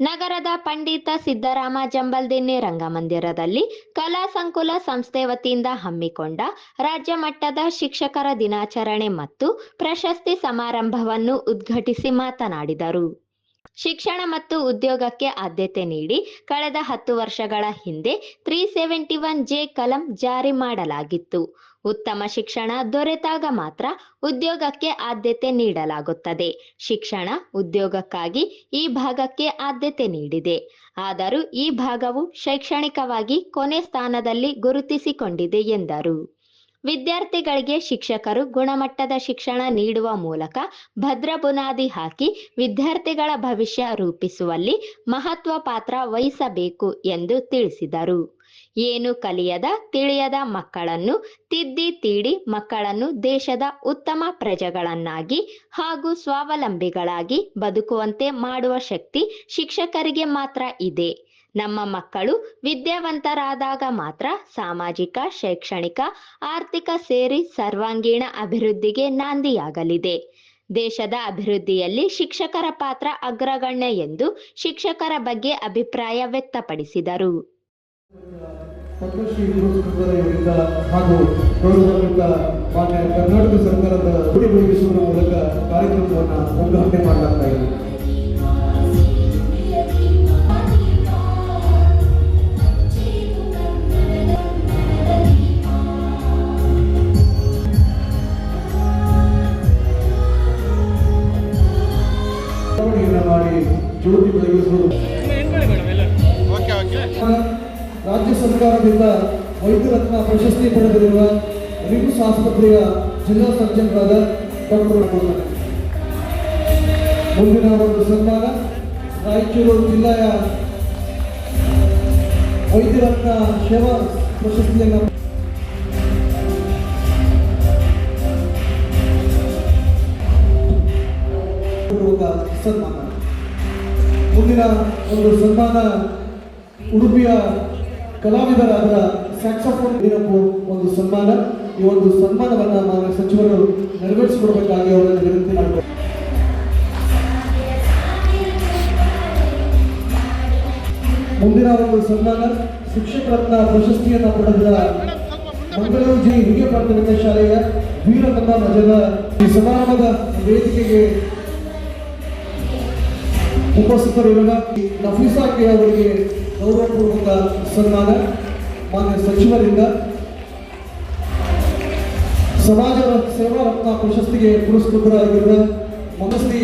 ನಗರದ ಪಂಡಿತ ಸಿದ್ದರಾಮ ಜಂಬಲ್ದಿನ್ನಿ ರಂಗಮಂದಿರದಲ್ಲಿ ಕಲಾ ಸಂಕುಲ ಸಂಸ್ಥೆ ವತಿಯಿಂದ ಹಮ್ಮಿಕೊಂಡ ರಾಜ್ಯ ಮಟ್ಟದ ಶಿಕ್ಷಕರ ದಿನಾಚರಣೆ ಮತ್ತು ಪ್ರಶಸ್ತಿ ಸಮಾರಂಭವನ್ನು ಉದ್ಘಾಟಿಸಿ ಮಾತನಾಡಿದರು. ಶಿಕ್ಷಣ ಮತ್ತು ಉದ್ಯೋಗಕ್ಕೆ ಆದ್ಯತೆ ನೀಡಿ ಕಳೆದ ಹತ್ತು ವರ್ಷಗಳ ಹಿಂದೆ ತ್ರೀ ಸೆವೆಂಟಿ ಒನ್ ಜೆ ಕಲಂ ಜಾರಿ ಮಾಡಲಾಗಿತ್ತು. ಉತ್ತಮ ಶಿಕ್ಷಣ ದೊರೆತಾಗ ಮಾತ್ರ ಉದ್ಯೋಗಕ್ಕೆ ಆದ್ಯತೆ ನೀಡಲಾಗುತ್ತದೆ. ಶಿಕ್ಷಣ ಉದ್ಯೋಗಕ್ಕಾಗಿ ಈ ಭಾಗಕ್ಕೆ ಆದ್ಯತೆ ನೀಡಿದೆ. ಆದರೂ ಈ ಭಾಗವು ಶೈಕ್ಷಣಿಕವಾಗಿ ಕೊನೆ ಸ್ಥಾನದಲ್ಲಿ ಗುರುತಿಸಿಕೊಂಡಿದೆ ಎಂದರು. ವಿದ್ಯಾರ್ಥಿಗಳಿಗೆ ಶಿಕ್ಷಕರು ಗುಣಮಟ್ಟದ ಶಿಕ್ಷಣ ನೀಡುವ ಮೂಲಕ ಭದ್ರ ಬುನಾದಿ ಹಾಕಿ ವಿದ್ಯಾರ್ಥಿಗಳ ಭವಿಷ್ಯ ರೂಪಿಸುವಲ್ಲಿ ಮಹತ್ವ ಪಾತ್ರ ವಹಿಸಬೇಕು ಎಂದು ತಿಳಿಸಿದರು. ಏನು ಕಲಿಯದ ತಿಳಿಯದ ಮಕ್ಕಳನ್ನು ತಿದ್ದಿ ತೀಡಿ ಮಕ್ಕಳನ್ನು ದೇಶದ ಉತ್ತಮ ಪ್ರಜೆಗಳನ್ನಾಗಿ ಹಾಗೂ ಸ್ವಾವಲಂಬಿಗಳಾಗಿ ಬದುಕುವಂತೆ ಮಾಡುವ ಶಕ್ತಿ ಶಿಕ್ಷಕರಿಗೆ ಮಾತ್ರ ಇದೆ. ನಮ್ಮ ಮಕ್ಕಳು ವಿದ್ಯಾವಂತರಾದಾಗ ಮಾತ್ರ ಸಾಮಾಜಿಕ, ಶೈಕ್ಷಣಿಕ, ಆರ್ಥಿಕ ಸೇರಿ ಸರ್ವಾಂಗೀಣ ಅಭಿವೃದ್ಧಿಗೆ ನಾಂದಿಯಾಗಲಿದೆ. ದೇಶದ ಅಭಿವೃದ್ಧಿಯಲ್ಲಿ ಶಿಕ್ಷಕರ ಪಾತ್ರ ಅಗ್ರಗಣ್ಯ ಎಂದು ಶಿಕ್ಷಕರ ಬಗ್ಗೆ ಅಭಿಪ್ರಾಯ ವ್ಯಕ್ತಪಡಿಸಿದರು. ರಾಜ್ಯ ಸರ್ಕಾರದಿಂದ ವೈದ್ಯರತ್ನ ಪ್ರಶಸ್ತಿ ಪಡೆದಿರುವ ರಿಮ್ಸ್ ಆಸ್ಪತ್ರೆಯ ಜಿಲ್ಲಾ ಸರ್ಜನ್ಗಳಾದ ಡಾಕ್ಟರ್ ಮುಂದಿನ ಒಂದು ಸನ್ಮಾನ ರಾಯಚೂರು ಜಿಲ್ಲೆಯ ವೈದ್ಯರತ್ನ ಸೇವಾ ಪ್ರಶಸ್ತಿಯನ್ನು ಸನ್ಮಾನ. ಮುಂದಿನ ಒಂದು ಸನ್ಮಾನ ಉಡುಪಿಯ ಕಲಾವಿದರಾದ ಸ್ಯಾಕ್ಸೋಫೋನ್ ವೀರಪ್ಪು ಒಂದು ಸನ್ಮಾನ. ಈ ಒಂದು ಸನ್ಮಾನವನ್ನು ಮಾನ್ಯ ಸಚಿವರು ನೆರವೇರಿಸಿಕೊಡಬೇಕಾಗಿ ಅವರನ್ನು ವಿನಂತಿ ಮಾಡಬೇಕು ಮುಂದಿನ ಒಂದು ಸನ್ಮಾನ ಶಿಕ್ಷಕ ರತ್ನ ಪ್ರಶಸ್ತಿಯನ್ನು ಪಡೆದ ಮಂಗಳೂರು ಜಿ. ಹಿರಿಯ ಪ್ರಾಥಮಿಕ ಶಾಲೆಯ ವೀರಕಮ್ಮ ಮಜನ ಈ ಸಮಾರಂಭದ ವೇದಿಕೆಗೆ ಉಪಸ್ಥಿತರಿರುವ ನಫೀಸಾ ಕೆ ಅವರಿಗೆ ಗೌರವಪೂರ್ವಕ ಸನ್ಮಾನ ಮಾನ್ಯ ಸಚಿವರಿಂದ ಸಮಾಜ ಸೇವಾ ರತ್ನ ಪ್ರಶಸ್ತಿಗೆ ಪುರಸ್ಕೃತರಾಗಿರುವ ಮನಸ್ಸಿ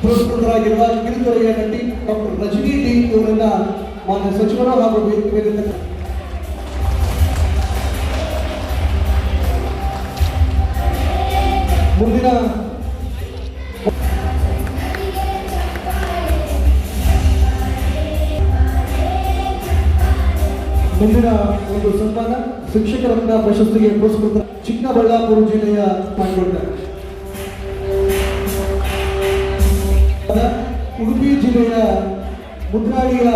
ಪುರಸ್ಕೃತರಾಗಿರುವ ಕಿರುತೊರೆಯ ನಟಿ ಡಾಕ್ಟರ್ ರಜನಿ ಡಿ ಇವರನ್ನ ಮಾನ್ಯ ಸಚಿವರ ಹಾಗೂ ವೇದಿಕೆ ಮುಂದಿನ ಮುಂದಿನ ಒಂದು ಸನ್ಮಾನ ಶಿಕ್ಷಕರಿಂದ ಪ್ರಶಸ್ತಿಗೆ ಪುರಸ್ಕೃತ ಚಿಕ್ಕಬಳ್ಳಾಪುರ ಜಿಲ್ಲೆಯ ಮಾಡಿಕೊಂಡ ಉಡುಪಿ ಜಿಲ್ಲೆಯ ಮುದ್ರಾಳಿಯ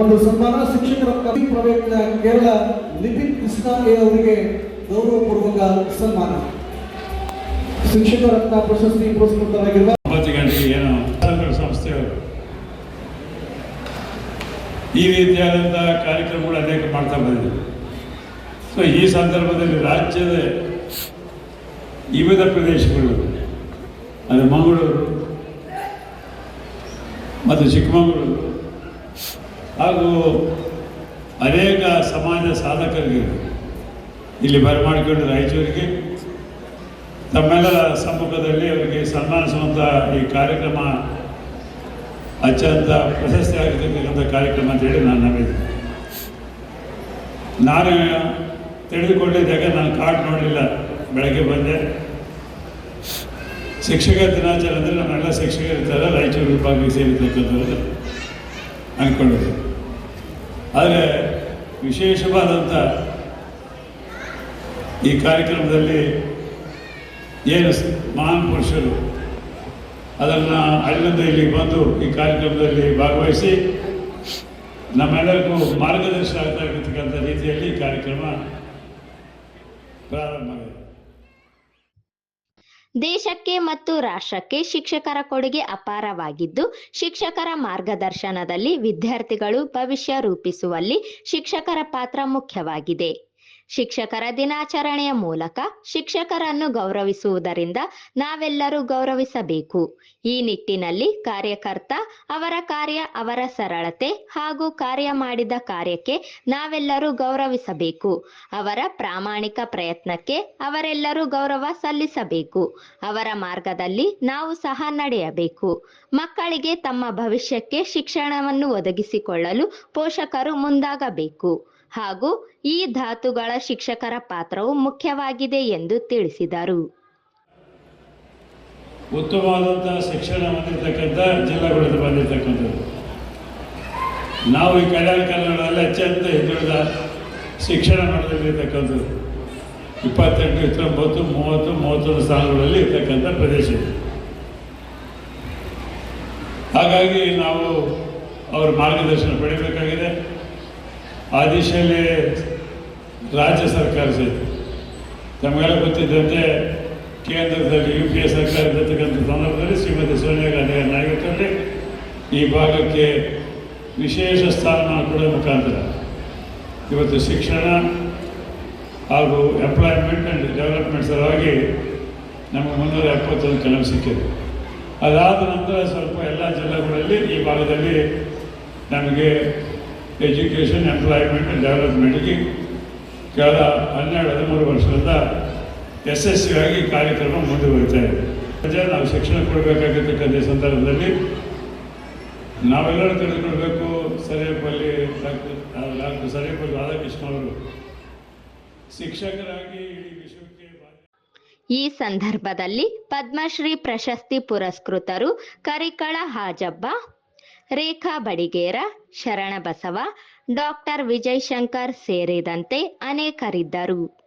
ಒಂದು ಸನ್ಮಾನ ಶಿಕ್ಷಕರನ್ನ ಪ್ರವೇಶ ಕೇರಳ ಲಿಪಿನ್ ಕೃಷ್ಣ ಎ ಅವರಿಗೆ ಗೌರವಪೂರ್ವಕ ಸನ್ಮಾನ. ಶಿಕ್ಷಕರತ್ನ ಪ್ರಶಸ್ತಿ ಪುರಸ್ಕೃತರಾಗಿರುವ ಒಂಬತ್ತು ಗಂಟೆಗೆ ಏನು ಸರ್ಕಾರ ಸಂಸ್ಥೆಯವರು ಈ ರೀತಿಯಾದಂಥ ಕಾರ್ಯಕ್ರಮಗಳು ಅನೇಕ ಮಾಡ್ತಾ ಬಂದಿದೆ. ಸೊ ಈ ಸಂದರ್ಭದಲ್ಲಿ ರಾಜ್ಯದ ವಿವಿಧ ಪ್ರದೇಶಗಳು ಅದು ಮಂಗಳೂರು ಮತ್ತು ಚಿಕ್ಕಮಗಳೂರು ಹಾಗೂ ಅನೇಕ ಸಮಾಜ ಸಾಧಕರಿಗೆ ಇಲ್ಲಿ ಬರಮಾಡಿಕೊಂಡು ರಾಯಚೂರಿಗೆ, ತಮ್ಮೆಲ್ಲರ ಸಮ್ಮುಖದಲ್ಲಿ ಅವರಿಗೆ ಸನ್ಮಾನಿಸುವಂಥ ಈ ಕಾರ್ಯಕ್ರಮ ಅತ್ಯಂತ ಪ್ರಶಸ್ತಿ ಆಗಿರ್ತಕ್ಕಂಥ ಕಾರ್ಯಕ್ರಮ ಅಂತ ಹೇಳಿ ನಾನು ನಂಬಿದ್ದೆ. ನಾನು ತಿಳಿದುಕೊಂಡಿದ್ದಾಗ ನಾನು ಕಾರ್ಡ್ ನೋಡಲಿಲ್ಲ. ಬೆಳಗ್ಗೆ ಬಂದೆ. ಶಿಕ್ಷಕ ದಿನಾಚರಣೆ ಅಂದರೆ ನಮ್ಮೆಲ್ಲ ಶಿಕ್ಷಕರು ಇರ್ತಾರೆ ರಾಯಚೂರು ವಿಭಾಗಕ್ಕೆ ಸೇರಿರ್ತಕ್ಕಂಥವ್ರು ಅಂದ್ಕೊಂಡಿದ್ದೆ ಆದರೆ ವಿಶೇಷವಾದಂಥ ಈ ಕಾರ್ಯಕ್ರಮದಲ್ಲಿ ಏನು ಮಹಾನ್ ಪುರುಷರು ಅದನ್ನು ಅಲ್ಲಿಂದ ಇಲ್ಲಿ ಬಂದು ಈ ಕಾರ್ಯಕ್ರಮದಲ್ಲಿ ಭಾಗವಹಿಸಿ ನಮ್ಮೆಲ್ಲರಿಗೂ ಮಾರ್ಗದರ್ಶನ ಆಗ್ತಾ ಇರತಕ್ಕಂಥ ರೀತಿಯಲ್ಲಿ ಈ ಕಾರ್ಯಕ್ರಮ ಪ್ರಾರಂಭ ದೇಶಕ್ಕೆ ಮತ್ತು ರಾಷ್ಟ್ರಕ್ಕೆ ಶಿಕ್ಷಕರ ಕೊಡುಗೆ ಅಪಾರವಾಗಿದ್ದು, ಶಿಕ್ಷಕರ ಮಾರ್ಗದರ್ಶನದಲ್ಲಿ ವಿದ್ಯಾರ್ಥಿಗಳು ಭವಿಷ್ಯ ರೂಪಿಸುವಲ್ಲಿ ಶಿಕ್ಷಕರ ಪಾತ್ರ ಮುಖ್ಯವಾಗಿದೆ. ಶಿಕ್ಷಕರ ದಿನಾಚರಣೆಯ ಮೂಲಕ ಶಿಕ್ಷಕರನ್ನು ಗೌರವಿಸುವುದರಿಂದ ನಾವೆಲ್ಲರೂ ಗೌರವಿಸಬೇಕು. ಈ ನಿಟ್ಟಿನಲ್ಲಿ ಕಾರ್ಯಕರ್ತ ಅವರ ಕಾರ್ಯ ಅವರ ಸರಳತೆ ಹಾಗೂ ಕಾರ್ಯ ಮಾಡಿದ ಕಾರ್ಯಕ್ಕೆ ನಾವೆಲ್ಲರೂ ಗೌರವಿಸಬೇಕು. ಅವರ ಪ್ರಾಮಾಣಿಕ ಪ್ರಯತ್ನಕ್ಕೆ ಅವರೆಲ್ಲರೂ ಗೌರವ ಸಲ್ಲಿಸಬೇಕು. ಅವರ ಮಾರ್ಗದಲ್ಲಿ ನಾವು ಸಹ ನಡೆಯಬೇಕು. ಮಕ್ಕಳಿಗೆ ತಮ್ಮ ಭವಿಷ್ಯಕ್ಕೆ ಶಿಕ್ಷಣವನ್ನು ಒದಗಿಸಿಕೊಳ್ಳಲು ಪೋಷಕರು ಮುಂದಾಗಬೇಕು. ಹಾಗೂ ಈ ಧಾತುಗಳ ಶಿಕ್ಷಕರ ಪಾತ್ರವು ಮುಖ್ಯವಾಗಿದೆ ಎಂದು ತಿಳಿಸಿದರು. ಉತ್ತಮವಾದಂತಹ ಶಿಕ್ಷಣ ಹೊಂದಿರತಕ್ಕಂಥ ಜಿಲ್ಲೆಗಳಿಂದ ಬಂದಿರತಕ್ಕಂಥದ್ದು. ನಾವು ಈ ಕಲ್ಯಾಣ ಕನ್ನಡದಲ್ಲಿ ಅತ್ಯಂತ ಹಿಂದುಳಿದ ಶಿಕ್ಷಣ ಮಾಡೋದಿರ್ತಕ್ಕಂಥದ್ದು ಇಪ್ಪತ್ತೆಂಟು, ಇಪ್ಪತ್ತೊಂಬತ್ತು, ಮೂವತ್ತು, ಮೂವತ್ತೊಂದು ಸ್ಥಾನಗಳಲ್ಲಿ ಇರ್ತಕ್ಕಂಥ ಪ್ರದೇಶ ಹಾಗಾಗಿ ನಾವು ಅವರ ಮಾರ್ಗದರ್ಶನ ಪಡಿಬೇಕಾಗಿದೆ. ಆ ದಿಶೆಯಲ್ಲಿ ರಾಜ್ಯ ಸರ್ಕಾರ ಸಹಿತ ತಮಗೆಲ್ಲ ಗೊತ್ತಿದ್ದಂತೆ ಕೇಂದ್ರದಲ್ಲಿ ಯು ಪಿ ಎ ಸರ್ಕಾರ ಇರತಕ್ಕಂಥ ಸಂದರ್ಭದಲ್ಲಿ ಶ್ರೀಮತಿ ಸೋನಿಯಾ ಗಾಂಧಿ ನಾಯಕತ್ವದಲ್ಲಿ ಈ ಭಾಗಕ್ಕೆ ವಿಶೇಷ ಸ್ಥಾನಮಾನ ಕೊಡೋ ಮುಖಾಂತರ. ಇವತ್ತು ಶಿಕ್ಷಣ ಹಾಗೂ ಎಂಪ್ಲಾಯ್ಮೆಂಟ್ ಆ್ಯಂಡ್ ಡೆವಲಪ್ಮೆಂಟ್ ಸಲುವಾಗಿ ನಮಗೆ ಮುನ್ನೂರ ಎಪ್ಪತ್ತೊಂದು ಕೆಲವು ಸಿಕ್ಕಿದೆ. ಅದಾದ ನಂತರ ಸ್ವಲ್ಪ ಎಲ್ಲ ಜಿಲ್ಲೆಗಳಲ್ಲಿ ಈ ಭಾಗದಲ್ಲಿ ನಮಗೆ ಎಜುಕೇಷನ್ ಎಂಪ್ಲಾಯ್ಮೆಂಟ್ ಡೆವಲಪ್ಮೆಂಟ್ಗೆ ಕಳೆದ ಹನ್ನೆರಡು, ಹದಿಮೂರು ವರ್ಷದಿಂದ ಯಶಸ್ವಿಯಾಗಿ ಕಾರ್ಯಕ್ರಮ ಮುಂದುವರಿತಾ ಇದೆ. ನಾವು ಶಿಕ್ಷಣ ಕೊಡಬೇಕಾಗಿರ್ತಕ್ಕಂಥ ಸಂದರ್ಭದಲ್ಲಿ ನಾವೆಲ್ಲರೂ ತಿಳಿದುಕೊಳ್ಬೇಕು ಸರಿಯಪಲ್ಲಿ ಡಾಕ್ಟರ್ ಸರಿಯಪಲ್ಲಿ ರಾಧಾಕೃಷ್ಣ ಅವರು ಶಿಕ್ಷಕರಾಗಿ ಇಡೀ ವಿಶ್ವಕ್ಕೆ ಈ ಸಂದರ್ಭದಲ್ಲಿ ಪದ್ಮಶ್ರೀ ಪ್ರಶಸ್ತಿ ಪುರಸ್ಕೃತರು ಕರಿಕಳ ಹಾಜಬ್ಬ ರೇಖಾ ಬಡಿಗೇರ ಶರಣಬಸವ ಡಾಕ್ಟರ್ ವಿಜಯ್ ಶಂಕರ್ ಸೇರಿದಂತೆ ಅನೇಕರಿದ್ದರು.